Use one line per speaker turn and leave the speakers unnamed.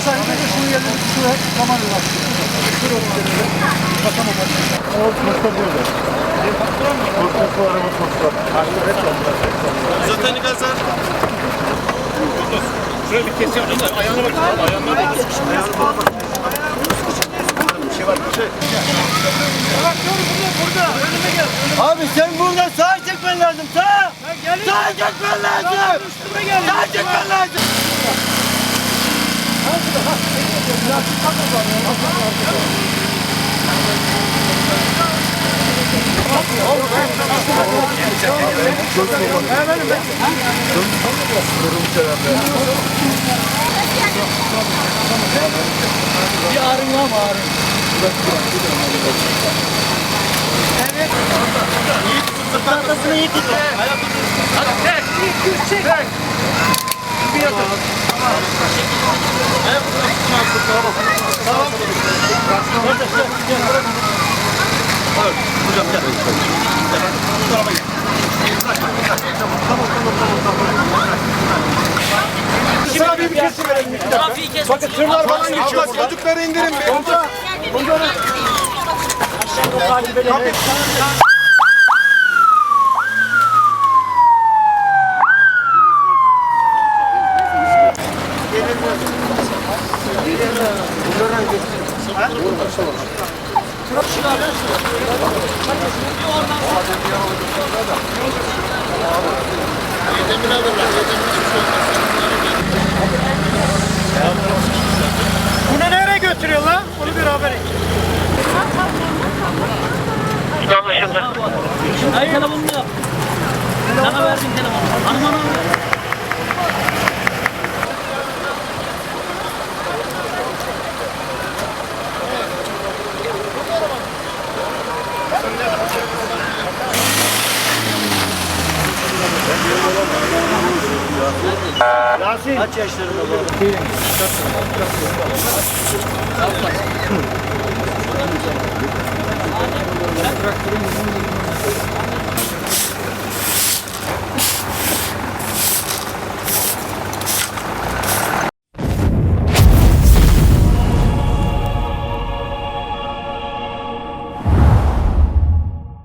Hasan yine şu yerleri şu zaman ulaştı. Basamam. O posta burada. Posta su araba posta. Zaten gazar. Şuraya bir kesiyor. Ayağına bak. Ayağına bak. Ayağına bak. Abi sen bundan sağ çekmen lazım. Sağ! Sağ çekmen lazım. Sağ çekmen lazım. Tahtasını iyi tut. Hadi tek. Tek. Bir yatır. Bir kesim verelim. Bakın tırlar falan geçiyor. Çocukları indirin bir. Bunu nereye götürüyor lan? Onu bir haber et. Hayır telefonunu yap. Sana verdim Kaç yaşlarında bu adam?